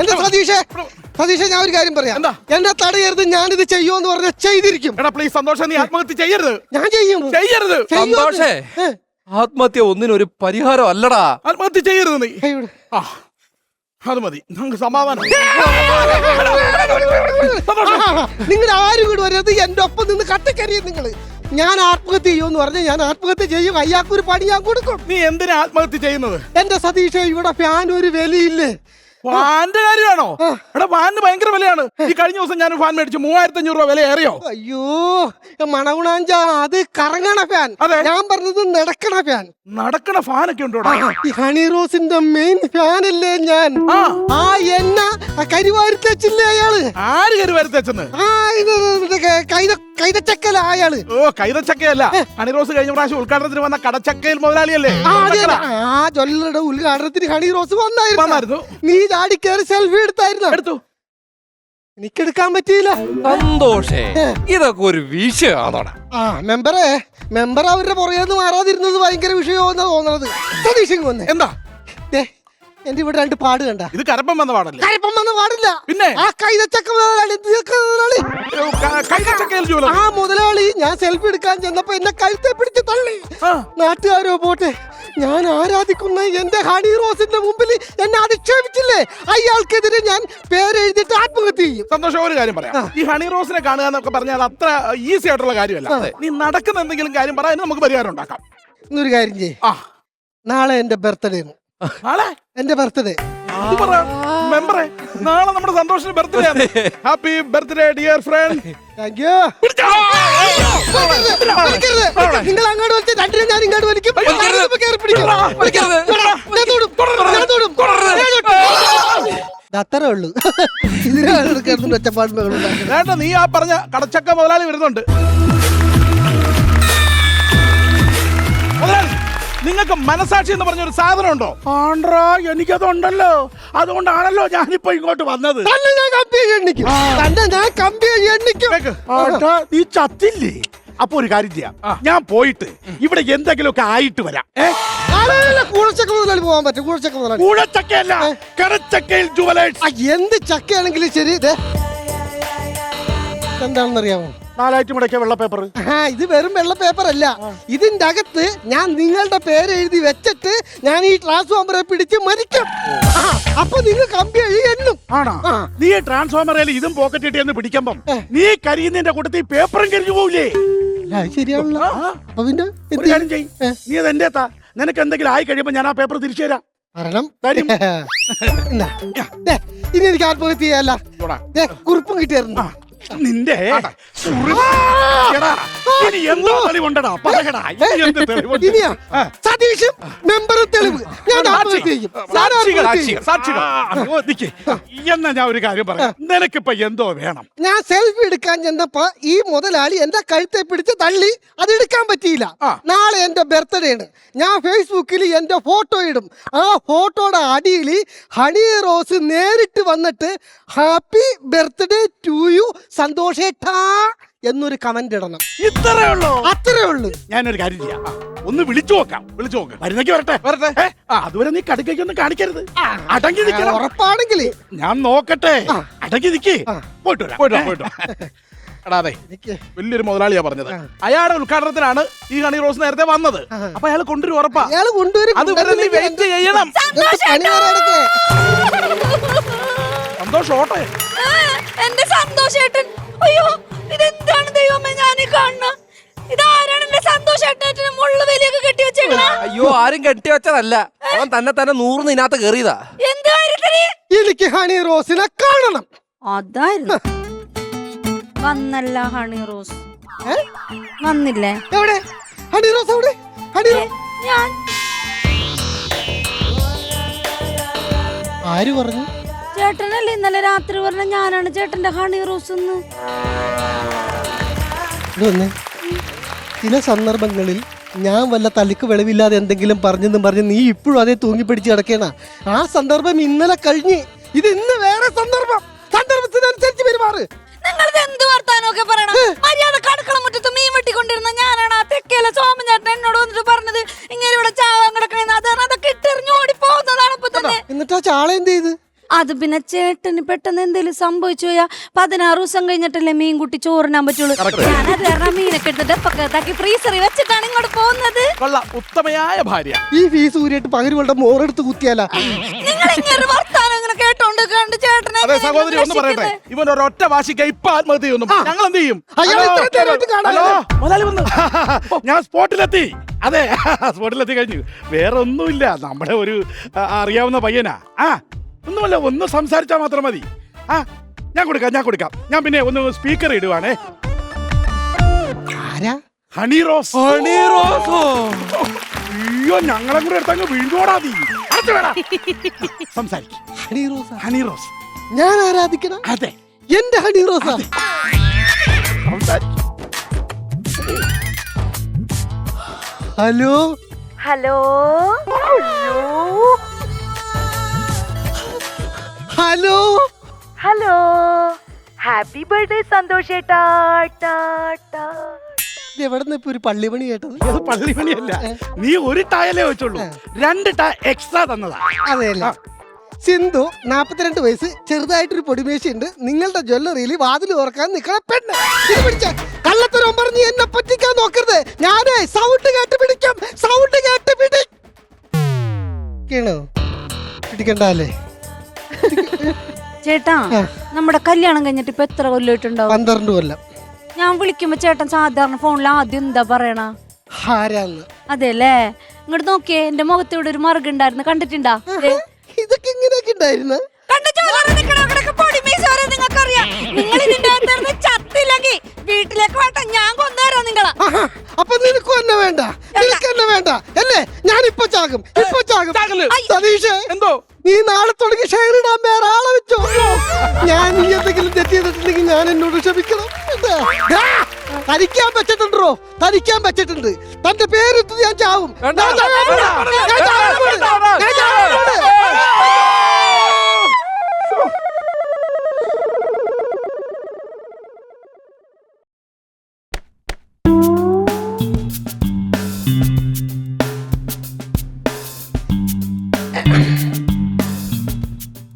എന്റെ സതീഷേ സതീഷേ ഞാൻ ഒരു കാര്യം പറയാം. എന്താ? എന്നെ തടയരുത് ഞാനിത് ചെയ്യുമെന്ന് പറഞ്ഞ ചെയ്തിരിക്കും. എടാ പ്ലീസ് സന്തോഷം നീ ആത്മഹത്യ ചെയ്യരുത്. ഞാൻ ചെയ്യും. ചെയ്യരുത്. ചെയ്യും. സന്തോഷേ ആത്മഹത്യ ഒന്നിനൊരു പരിഹാരം അല്ലടാ. ആത്മഹത്യ ചെയ്യരുത് നീ. ആ അത് മതി. നമുക്ക് സമാധാനം. നിങ്ങൾ ആരും കൂടി വരരുത്. എന്റെ ഒപ്പം നിന്ന് കട്ടിക്കരിയും നിങ്ങൾ ഞാൻ ആത്മഹത്യ ചെയ്യുമെന്ന് പറഞ്ഞാൽ ഞാൻ ആത്മഹത്യ ചെയ്യും. അയ്യാക്കൊരു പണി ഞാൻ കൊടുക്കും. നീ എന്തിനാ ആത്മഹത്യ ചെയ്യുന്നത്? എന്റെ സതീഷ് ഇവിടെ ഫാൻ ഒരു വിലയില്ലേ? ഫാന്റെ കാര്യമാണോ? എടാ ഫാനിന് ഭയങ്കര വിലയാണ്. ഈ കഴിഞ്ഞ ദിവസം ഞാൻ ഫാൻ മേടിച്ചു. മൂവായിരത്തി അഞ്ഞൂറ് രൂപ വില ഏറിയോ? അയ്യോ മണകുണാഞ്ച അത് കറങ്ങണ ഫാൻ അതെ. ഞാൻ പറഞ്ഞത് നടക്കണ ഫാൻ നടക്കണ ഫാനൊക്കെ ഉണ്ടോടാ ഈ ഹണി റോസിന്റെ മെയിൻ ഫാൻ അല്ലേ ഞാൻ? ആ. ആ എണ്ണ ആര് കയറി കൈത കൈതച്ചക്കല അയാൾ ഓ കൈതച്ചക്കയല്ല. ഹണിറോസ് കഴിഞ്ഞ പ്രാവശ്യം ഉദ്ഘാടനത്തിന് വന്ന കടച്ചക്കയിൽ മുതലാളിയല്ലേ? ആ ജ്വല്ലറുടെ ഉദ്ഘാടനത്തിന് ഹണി റോസ് വന്നായിരുന്നു. നീ ചാടി കയറി സെൽഫി എടുത്തായിരുന്നു? എടുത്തു. എനിക്കെടുക്കാൻ പറ്റിയില്ല. സന്തോഷേ. ഇതൊക്കെ ഒരു വിഷയമാണോടാ ആ മെമ്പറെ മെമ്പർ അവരുടെ പുറകേന്ന് മാറാതിരുന്നത് ഭയങ്കര വിഷയമാണെന്നാ വന്നേ. എന്താ? ദേ, എന്റെ ഇവിടെ രണ്ട് പാട് കണ്ട. ഇത് കരപ്പം വന്ന പാടല്ലേ? കരപ്പം വന്ന പാടില്ല. പിന്നെ? ആ കൈതച്ചക്ക മുതലാളി ഇതൊക്കെ മുതലാളി. കൈതച്ചക്കയിൽ ജൂലറി ആ മുതലാളി ഞാൻ സെൽഫി എടുക്കാൻ ചെന്നപ്പോ എന്നെ കഴുത്തെ പിടിച്ച് തള്ളി. ആ. നാട്ടുകാരോ പോട്ടെ. ഞാൻ ആരാധിക്കുന്ന എന്റെ ഹണി റോസിന്റെ മുമ്പിൽ എന്നെ അധിക്ഷേപിച്ചില്ലേ? അയാൾക്കെതിരെ ഞാൻ പേരെഴുതിട്ട് ആത്മഹത്യ ചെയ്യും. സന്തോഷം ഒരു കാര്യം പറയാം. ഈ ഹണി റോസിനെ കാണുക എന്നൊക്കെ പറഞ്ഞാൽ അത് അത്ര ഈസി ആയിട്ടുള്ള കാര്യമല്ല. നീ നടക്കുന്ന എന്തെങ്കിലും കാര്യം പറ നമുക്ക് പരിഹാരം ഉണ്ടാക്കാം. ഇന്നൊരു കാര്യം ചെയ്യേ. ആ. നാളെ എന്റെ ബർത്ത്ഡേ നാളെ എന്റെ ബർത്ത്ഡേ. മെമ്പറെ നാളെ നമ്മുടെ സന്തോഷിന്റെ ബർത്ത്ഡേ ആണ്. Happy birthday dear friend thank you നിങ്ങൾ അങ്ങോട്ട് വലിച്ച് രണ്ടിനും ഞാൻ ഇങ്ങോട്ട് വലിക്കും. അത്രേ ഉള്ളൂ. ഇതിനാണ് നീ ആ പറഞ്ഞ കടച്ചക്ക മുതലാളി വരുന്നുണ്ട്. മുതലാളി നിങ്ങൾക്ക് മനസാക്ഷി എന്ന് പറഞ്ഞ ഒരു സാധനം ഉണ്ടോ ആണ്ട്രാ എനിക്കതുണ്ടല്ലോ. അതുകൊണ്ടാണല്ലോ ഞാനിപ്പോ ഇങ്ങോട്ട് വന്നത്. തന്നെ ഞാൻ കമ്പി എണ്ണിക്കും. തന്നെ ഞാൻ കമ്പി എണ്ണിക്കും. നീ ചത്തില്ലേ? അപ്പൊ ഒരു കാര്യം ചെയ്യാം. ഞാൻ പോയിട്ട് ഇവിടെ എന്തെങ്കിലുമൊക്കെ ആയിട്ട് വരാം. ഏ? ആളെ കൂടച്ചക്ക മുതലാളി പോകാൻ പറ്റും കൂടച്ചക്ക മുതലാളി. കൂഴച്ചക്കയല്ല കടച്ചക്കയിൽ ജുവലേഴ്സ്. ആ എന്ത് ചക്കയാണെങ്കിലും ശരി. ഇതേ എന്താണെന്നറിയാമോ? നാലായിട്ട് മുടക്കിയ വെള്ള പേപ്പർ ആ ഇത് വെറും വെള്ള പേപ്പർ അല്ല ഇതിന്റെ അകത്ത് ഞാൻ നിങ്ങളുടെ പേര് എഴുതി വെച്ചിട്ട് ഞാൻ ഈ ട്രാൻസ്ഫോമറെ പിടിച്ച് മരിക്കും. ആ, അപ്പൊ നിങ്ങൾ കമ്പി എഴുതി എണ്ണും. ആണോ? ആ. നീ ട്രാൻസ്ഫോമറിൽ ഇതും പോക്കറ്റ് ഇട്ടി എന്ന് പിടിക്കുമ്പം നീ കരിയുന്നതിന്റെ കൂട്ടത്തിൽ പേപ്പറും കരിഞ്ഞു പോവില്ലേ? ശരിയാണല്ലോ അപ്പൊ പിന്നെ എന്ത് ഒരു കാര്യം ചെയ് ഏ. നീ അത് എന്റെ എത്താ നിനക്ക് എന്തെങ്കിലും ആയി കഴിയുമ്പോ ഞാൻ ആ പേപ്പർ തിരിച്ചു തരാം. ഇന്നാ. ദേ, ഇനി എനിക്ക് ആത്മഹത്യ ചെയ്യാല്ല. ദേ, കുറിപ്പും കിട്ടിയായിരുന്നു. നിന്റെ എന്തോ തെളിവുണ്ടടാ. പറയടാ ഇനി എന്ത് തെളിവുണ്ട്? ഇനിയാ ആ. സതീഷും മെമ്പറും തെളിവ്. ഞാൻ ആത്മഹത്യ സാക്ഷികൾ, സാക്ഷികൾ. നിക്ക്. എന്നാ ഞാൻ ഒരു കാര്യം പറയാം. നിനക്കിപ്പോ എന്തോ വേണം? ഞാൻ സെൽഫി എടുക്കാൻ ചെന്നപ്പോ ഈ മുതലാളി എന്റെ കഴുത്തെ പിടിച്ച് തള്ളി. അത് എടുക്കാൻ പറ്റിയില്ല. ആ. നാളെ എന്റെ ബർത്ത്ഡേ ആണ്. ഞാൻ ഫേസ്ബുക്കിൽ എന്റെ ഫോട്ടോ ഇടും. ആ ഫോട്ടോയുടെ അടിയിൽ ഹണി റോസ് നേരിട്ട് വന്നിട്ട് ഹാപ്പി ബർത്ത്ഡേ ടു യു സന്തോഷേട്ടാ എന്നൊരു കമന്റ് ഇടണം. ഇത്രേ ഉള്ളൂ അത്രേ ഉള്ളൂ. ഞാൻ ഒരു കാര്യം ചെയ്യാം. ഒന്ന് വിളിച്ചു നോക്കാം. വിളിച്ചു നോക്കാം. വരുന്നേക്ക് വരട്ടെ. വരട്ടെ. ആ, അതുവരെ നീ കടുക്കേക്ക് ഒന്ന് കാണിക്കരുത്. അടങ്ങി നിൽക്കണം ഉറപ്പാണെങ്കിൽ ഞാൻ നോക്കട്ടെ. അടങ്ങി നിക്ക്. ആ. പോയിട്ട് വരാം. പോയിട്ടോ പോയിട്ടോ അതെ. വലിയൊരു മുതലാളിയാ പറഞ്ഞത്. അയാളുടെ ഉദ്ഘാടനത്തിനാണ് ഈ ഹണി റോസ് നേരത്തെ വന്നത്. അപ്പൊ അയാൾ കൊണ്ടുവരും ഉറപ്പാ. അയാൾ കൊണ്ടുവരും. അത് വരെ നീ വെയിറ്റ് ചെയ്യണം. സന്തോഷം ഓട്ടെ. എന്റെ സന്തോഷേട്ടൻ. അയ്യോ ഇതെന്താണ് ദൈവമേ ഞാൻ കാണുന്ന? ഇതാരാണ് എന്റെ സന്തോഷേട്ടന് മുള്ള വേലിയൊക്കെ കെട്ടി വെച്ചേക്കണ? അയ്യോ ആരും കെട്ടി വെച്ചതല്ല. അവൻ തന്നെ തന്നെ നൂറിന് ഇതിനകത്ത് കയറിയതാ എന്ത് കാര്യത്തിന്? എനിക്ക് ഹണി റോസിനെ കാണണം. അതായിരുന്നു. വന്നല്ല ഹണി റോസ്. ഏ? വന്നില്ലേ? എവിടെ? ഹണി റോസ് എവിടെ? ഹണി റോസ് ഞാൻ. ആര് പറഞ്ഞു? ചേട്ടനല്ലേ? ഇന്നലെ രാത്രി പറഞ്ഞ ഞാനാണ് ചേട്ടന്റെ ഹണി റോസ് ചില സന്ദർഭങ്ങളിൽ ഞാൻ വല്ല തലക്ക് വിളവില്ലാതെ എന്തെങ്കിലും പറഞ്ഞെന്നും പറഞ്ഞ് നീ ഇപ്പോഴും അതേ തൂങ്ങിപ്പിടിച്ച് കിടക്കേണ. ആ സന്ദർഭം ഇന്നലെ കഴിഞ്ഞ്. ഇത് ഇന്ന് വേറെ സന്ദർഭം. സന്ദർഭത്തിനനുസരിച്ച് പെരുമാറ്. പറയണം? മര്യാദ ഞാനാണ് ആ വന്നിട്ട് ഇവിടെ തന്നെ. എന്നിട്ടാ ചാള എന്ത് ചെയ്ത്? അത് പിന്നെ ചേട്ടന് പെട്ടെന്ന് എന്തെങ്കിലും സംഭവിച്ചു പോയാ പതിനാറ് ദിവസം കഴിഞ്ഞിട്ടല്ലേ മീൻ കുട്ടി ചോറിനാൻ പറ്റുള്ളൂ. ഞാനത് കാരണം മീനൊക്കെ എടുത്തിട്ട് പക്കത്താക്കി ഫ്രീസറിൽ വെച്ചിട്ടാണ് ഇങ്ങോട്ട് പോകുന്നത്. കൊള്ളാം ഉത്തമയായ ഭാര്യ. ഈ ഫീസ് ഊരിയിട്ട് മോറെടുത്ത് കുത്തിയാലാ. നിങ്ങൾ ഇങ്ങനെ വർത്താനം ഇങ്ങനെ കേട്ടോണ്ട് കണ്ട് ചേട്ടനെ അതെ സഹോദരി ഒന്ന് പറയട്ടെ? ഇവൻ ഒരൊറ്റ വാശിക്ക് ഇപ്പൊ ആത്മഹത്യ ചെയ്യുന്നു. ഞങ്ങൾ എന്ത് ചെയ്യും? അയാൾ ഹലോ? ഇത്രയും നേരമായിട്ട് കാണാനില്ല. ഹലോ? മുതലാളി വന്നു. ഞാൻ സ്പോട്ടിലെത്തി. അതെ സ്പോട്ടിലെത്തി കഴിഞ്ഞു. വേറെ ഒന്നുമില്ല നമ്മുടെ ഒരു ആ, അറിയാവുന്ന പയ്യനാ. ആ ഒന്നുമല്ല ഒന്ന് സംസാരിച്ചാൽ മാത്രം മതി. ആ ഞാൻ കൊടുക്കാം ഞാൻ കൊടുക്കാം. ഞാൻ പിന്നെ ഒന്ന് സ്പീക്കർ ഇടുവാണേ. ആരാ? ഹണി റോസ്. ഹണി റോസോ. അയ്യോ ഞങ്ങളെ കൂടെ എടുത്തങ്ങ് വീഴ്ന്നോടാ നീ. സംസാരിക്ക്. ഹണി റോസ്? ഹണി റോസ്. ഞാൻ ആരാധിക്കണം? അതെ. എന്റെ ഹണി റോസ? Hello? Hello? Hello? Hello. Hello. Happy birthday Santosh. ഏട്ടാ ടാ, എവിടെ നിന്ന് ഇപ്പൊ ഒരു പള്ളിപണി കേട്ടത്? അത് പള്ളിമണിയല്ല നീ ഒരു ടായലേ വെച്ചുള്ളൂ രണ്ട് ടാ എക്സ്ട്രാ തന്നതാ. അതെയല്ല. സിന്ധു നാപ്പത്തിരണ്ട് വയസ്സ് ചെറുതായിട്ടൊരു പൊടിമേശയുണ്ട്. നിങ്ങളുടെ ജ്വല്ലറിയിൽ വാതിൽ തുറക്കാൻ നിൽക്കണ പെണ്ണ്. ഇത് പിടിച്ച. കള്ളത്തരം പറഞ്ഞ് എന്നെ പറ്റിക്കാൻ നോക്കരുത്. ഞാനേ സൗണ്ട് കേട്ട് പിടിക്കും സൗണ്ട് കേട്ട് പിടി കേണോ പിടിക്കണ്ടല്ലേ ചേട്ടാ. നമ്മുടെ കല്യാണം കഴിഞ്ഞിട്ട് ഇപ്പൊ എത്ര കൊല്ലമായിട്ടുണ്ടാവും പന്ത്രണ്ട് കൊല്ലം. ഞാൻ വിളിക്കുമ്പോ ചേട്ടൻ സാധാരണ ഫോണിൽ ആദ്യം എന്താ പറയണ? ആരാന്ന്? അതെല്ലേ? ഇങ്ങോട്ട് നോക്കിയേ എന്റെ മുഖത്ത് ഇവിടെ ഒരു മറുക ഉണ്ടായിരുന്നു. കണ്ടിട്ടുണ്ടാ. ഇതൊക്കെ ഇങ്ങനെയൊക്കെ ഉണ്ടായിരുന്നു? കണ്ടോ അവിടെയൊക്കെ തനിക്കാൻ വെച്ചിട്ടുണ്ടോ തനിക്കാൻ വെച്ചിട്ടുണ്ട് തന്റെ പേര് ഞാൻ ചാവും.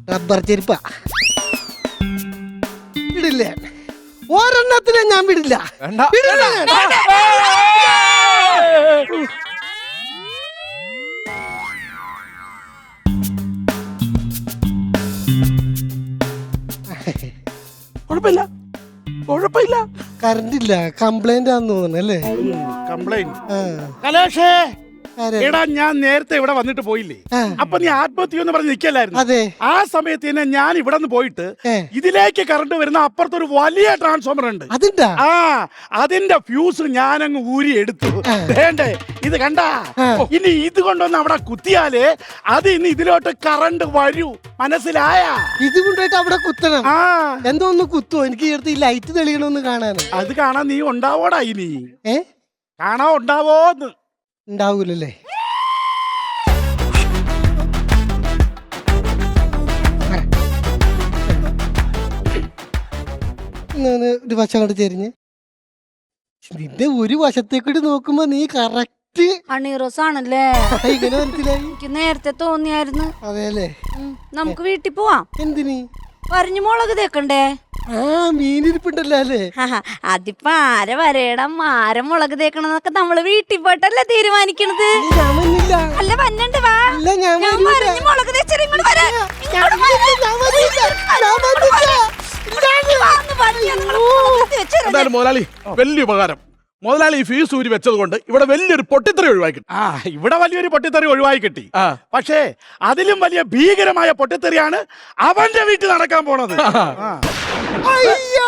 റബ്ബർ ചെരുപ്പ. വിടില്ലേ ഒരെണ്ണത്തിനെ ഞാൻ വിടില്ല. വേണ്ട. വിടില്ല. ഞാൻ. കുഴപ്പമില്ല. കുഴപ്പമില്ല. കറണ്ട് ഇല്ല കംപ്ലൈന്റ് ആണെന്ന് തോന്നുന്നു അല്ലേ? കംപ്ലൈന്റ്. ആ, കലേഷേ? എടാ ഞാൻ നേരത്തെ ഇവിടെ വന്നിട്ട് പോയില്ലേ. അപ്പൊ നീ ആത്മഹത്യ എന്ന് പറഞ്ഞ് നിക്കല്ലായിരുന്നു ആ സമയത്ത് തന്നെ ഞാൻ ഇവിടെ നിന്ന് പോയിട്ട്. ഇതിലേക്ക് കറണ്ട് വരുന്ന അപ്പുറത്തൊരു വലിയ ട്രാൻസ്ഫോമർ ഉണ്ട്. ആ അതിന്റെ ഫ്യൂസ് ഞാനങ്ങ് ഊരി എടുത്തു. വേണ്ടേ ഇത് കണ്ടാ? ഇനി ഇത് കൊണ്ടൊന്ന് അവിടെ കുത്തിയാലേ അത് ഇനി ഇതിലോട്ട് കറണ്ട് വരൂ. മനസ്സിലായ? ഇത് കൊണ്ടുപോയിട്ട് അവിടെ കുത്തണം. ആ. എന്തോ ഒന്ന് കുത്തുവോ എനിക്ക് ഈ ലൈറ്റ് തെളിയണമെന്ന് കാണാൻ അത് കാണാൻ നീ ഉണ്ടാവോടാ ഇനി. ഏ? കാണാൻ ഉണ്ടാവോന്ന്. ഉണ്ടാവൂലല്ലേ? ഒരു വശം അങ്ങോട്ട് ചെരിഞ്ഞ്. നിന്റെ ഒരു വശത്തേക്കൂടി നോക്കുമ്പോ നീ കറക്റ്റ് അണീറോസ് ആണല്ലേ ഇങ്ങനെ മനസ്സിലായി. എനിക്ക് നേരത്തെ തോന്നിയായിരുന്നു. അതെല്ലേ അല്ലേ നമുക്ക് വീട്ടിൽ പോവാം. എന്തിന്? പറഞ്ഞു മുളക് തേക്കണ്ടേ? ആ മീനിരിപ്പുണ്ടല്ലോ അല്ലേ? അതിപ്പോ ആര വരേണം ആര മുളക് തേക്കണെന്നൊക്കെ നമ്മൾ വീട്ടിൽ പോയിട്ടല്ലേ തീരുമാനിക്കണത്? അല്ല വന്നണ്ട് വാ. മുളക് തേച്ചിരുന്നു. എന്തായാലും മുതലാളി വലിയ ഉപകാരം. മുതലാളി ഈ ഫീസ് ഊരി വെച്ചത് കൊണ്ട് ഇവിടെ വലിയൊരു പൊട്ടിത്തെറി ഒഴിവാക്കി ആ ഇവിടെ വലിയൊരു പൊട്ടിത്തെറി ഒഴിവായി കിട്ടി. പക്ഷേ അതിലും വലിയ ഭീകരമായ പൊട്ടിത്തെറിയാണ് അവന്റെ വീട്ടിൽ നടക്കാൻ പോണത്. 哎呀！